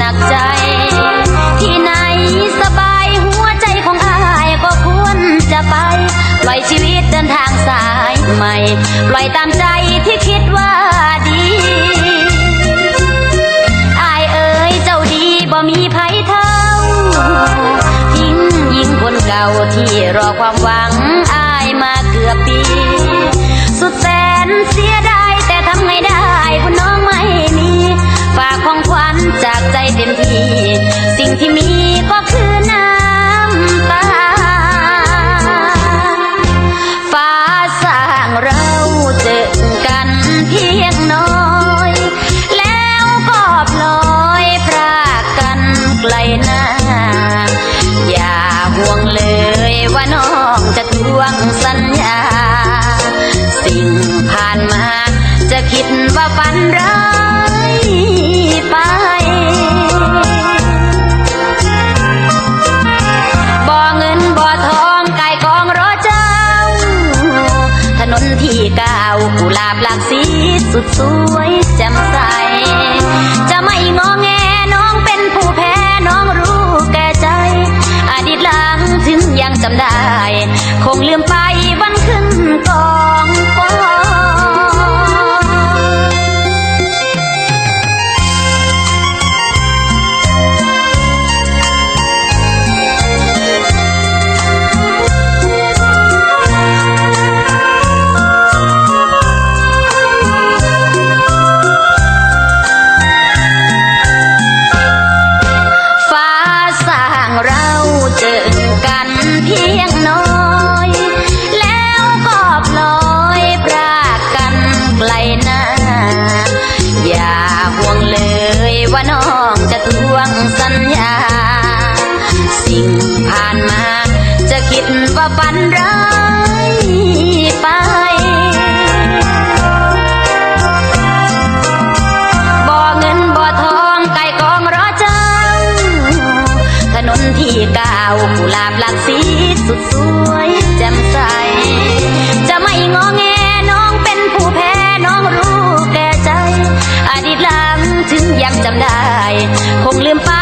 หนักใจ ที่ไหนสบายหัวใจของอายก็ควรจะไป ปล่อยชีวิตเดินทางสายใหม่ ปล่อยตามใจที่คิดว่าดีอายเอ๋ยเจ้าดีบ่มีภัยเท่าทิ้งยิงคนเก่าที่รอความหวังอายมาเกือบปี สุดแสนเสียดาย เราเจอกันเพียงน้อย แล้วก็พลอยพรากกันไกลหน้า อย่าห่วงเลยว่าน้องจะทวงสัญญา สิ่งผ่านมาจะคิดว่าฝันร้าย หลาบหลากสีสุดสวยแจ่มใส จะไม่งอแงน้องเป็นผู้แพ้น้องรู้แก่ใจ อดีตหลังถึงยังจำได้ คงลืมไป เจอกันเพียงน้อย แล้วก็ปล่อยปรากกันไกลหน้า อย่าห่วงเลยว่าน้องจะทวงสัญญา สิ่งผ่านมาจะคิดว่าฝันร้าย สุดสวยแจ่มใส จะไม่งอแงน้องเป็นผู้แพ้น้องรู้แก่ใจ อดีตหลังถึงยังจำได้ คงลืมไป